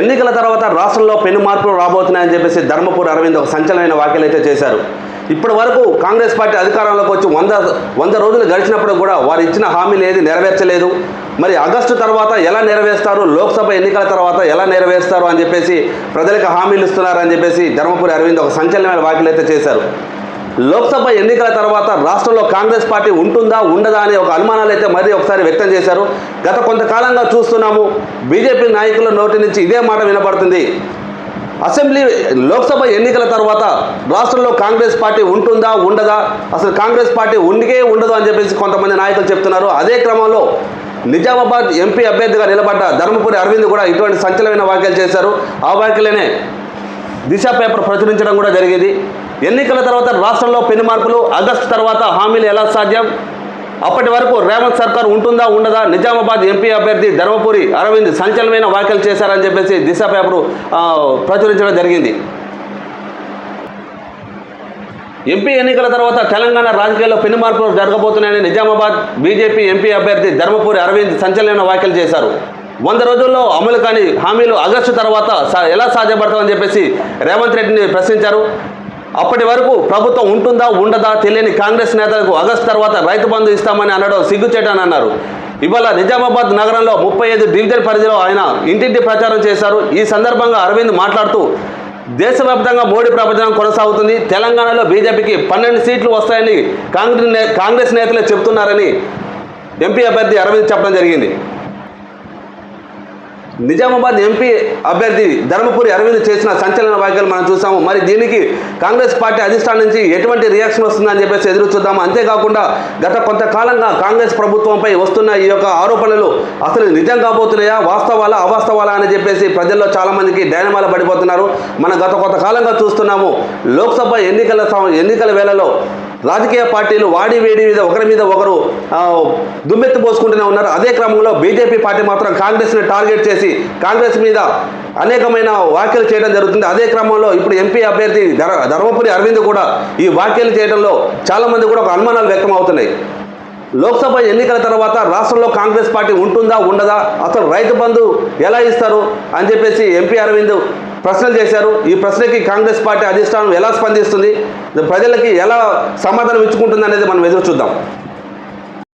ఎన్నికల తర్వాత రాష్ట్రంలో పెను మార్పులు రాబోతున్నాయని చెప్పేసి ధర్మపురి అరవింద్ ఒక సంచలనమైన వ్యాఖ్యలు అయితే చేశారు. ఇప్పటి వరకు కాంగ్రెస్ పార్టీ అధికారంలోకి వచ్చి వంద వంద రోజులు గడిచినప్పుడు కూడా వారు ఇచ్చిన హామీలు ఏది నెరవేర్చలేదు. మరి ఆగస్టు తర్వాత ఎలా నెరవేరుస్తారు? లోక్సభ ఎన్నికల తర్వాత ఎలా నెరవేరుస్తారు అని చెప్పేసి ప్రజలకు హామీలు ఇస్తున్నారని చెప్పేసి ధర్మపురి అరవింద్ ఒక సంచలనమైన వ్యాఖ్యలు అయితే చేశారు. లోక్సభ ఎన్నికల తర్వాత రాష్ట్రంలో కాంగ్రెస్ పార్టీ ఉంటుందా ఉండదా అనే ఒక అనుమానాలు అయితే మరీ ఒకసారి వ్యక్తం చేశారు. గత కొంతకాలంగా చూస్తున్నాము బీజేపీ నాయకుల నోటి నుంచి ఇదే మాట వినబడుతుంది. అసెంబ్లీ లోక్సభ ఎన్నికల తర్వాత రాష్ట్రంలో కాంగ్రెస్ పార్టీ ఉంటుందా ఉండదా? అసలు కాంగ్రెస్ పార్టీ ఉండికే ఉండదు అని చెప్పేసి కొంతమంది నాయకులు చెప్తున్నారు. అదే క్రమంలో నిజామాబాద్ ఎంపీ అభ్యర్థిగా నిలబడ్డ ధర్మపురి అరవింద్ కూడా ఇటువంటి సంచలనమైన వ్యాఖ్యలు చేశారు. ఆ వ్యాఖ్యలనే దిశ పేపర్ ప్రచురించడం కూడా జరిగింది. ఎన్నికల తర్వాత రాష్ట్రంలో పెను మార్పులు ఆగస్టు తర్వాత హామీలు ఎలా సాధ్యం? అప్పటి వరకు రేవంత్ సర్కార్ ఉంటుందా ఉండదా? నిజామాబాద్ ఎంపీ అభ్యర్థి ధర్మపురి అరవింద్ సంచలనమైన వ్యాఖ్యలు చేశారని చెప్పేసి దిశ పేపరు ప్రచురించడం జరిగింది. ఎంపీ ఎన్నికల తర్వాత తెలంగాణ రాజకీయాల్లో పెను మార్పులు జరగబోతున్నాయని నిజామాబాద్ బీజేపీ ఎంపీ అభ్యర్థి ధర్మపురి అరవింద్ సంచలన వ్యాఖ్యలు చేశారు. వంద రోజుల్లో అమలు కాని హామీలు ఆగస్టు తర్వాత సా- ఎలా సాధ్యపడతామని చెప్పేసి రేవంత్ రెడ్డిని ప్రశ్నించారు. అప్పటి వరకు ప్రభుత్వం ఉంటుందా ఉండదా తెలియని కాంగ్రెస్ నేతలకు ఆగస్టు తర్వాత రైతు బంధు ఇస్తామని అనడం సిగ్గుచేటని అన్నారు. ఇవాళ నిజామాబాద్ నగరంలో ముప్పై ఐదు డివిజన్ పరిధిలో ఆయన ఇంటింటి ప్రచారం చేశారు. ఈ సందర్భంగా అరవింద్ మాట్లాడుతూ దేశవ్యాప్తంగా మోడీ ప్రపంచం కొనసాగుతుంది. తెలంగాణలో బీజేపీకి పన్నెండు సీట్లు వస్తాయని కాంగ్రెస్ కాంగ్రెస్ నేతలే చెబుతున్నారని ఎంపీ అభ్యర్థి అరవింద్ చెప్పడం జరిగింది. నిజామాబాద్ ఎంపీ అభ్యర్థి ధర్మపురి అరవింద్ చేసిన సంచలన వ్యాఖ్యలు మనం చూసాము. మరి దీనికి కాంగ్రెస్ పార్టీ అధిష్టానం నుంచి ఎటువంటి రియాక్షన్ వస్తుందని చెప్పేసి ఎదురు చూద్దాము. అంతేకాకుండా గత కొంతకాలంగా కాంగ్రెస్ ప్రభుత్వంపై వస్తున్న ఈ యొక్క ఆరోపణలు అసలు నిజం కాబోతున్నాయా? వాస్తవాలా అవాస్తవాలా అని చెప్పేసి ప్రజల్లో చాలామందికి డైనమాల పడిపోతున్నారు. మనం గత కొంతకాలంగా చూస్తున్నాము. లోక్సభ ఎన్నికల ఎన్నికల వేళలో రాజకీయ పార్టీలు వాడి వేడి మీద ఒకరి మీద ఒకరు దుమ్మెత్తి పోసుకుంటూనే ఉన్నారు. అదే క్రమంలో బీజేపీ పార్టీ మాత్రం కాంగ్రెస్ని టార్గెట్ చేసి కాంగ్రెస్ మీద అనేకమైన వ్యాఖ్యలు చేయడం జరుగుతుంది. అదే క్రమంలో ఇప్పుడు ఎంపీ అభ్యర్థి ధర్మపురి అరవింద్ కూడా ఈ వ్యాఖ్యలు చేయడంలో చాలామంది కూడా ఒక అనుమానాలు వ్యక్తం అవుతున్నాయి లోక్సభ ఎన్నికల తర్వాత రాష్ట్రంలో కాంగ్రెస్ పార్టీ ఉంటుందా ఉండదా అసలు రైతు బంధు ఎలా ఇస్తారు అని చెప్పేసి ఎంపీ అరవింద్ ప్రశ్నలు చేశారు. ఈ ప్రశ్నకి కాంగ్రెస్ పార్టీ అధిష్టానం ఎలా స్పందిస్తుంది? ప్రజలకి ఎలా సమాధానం ఇచ్చుకుంటుంది అనేది మనం ఎదురు చూద్దాం.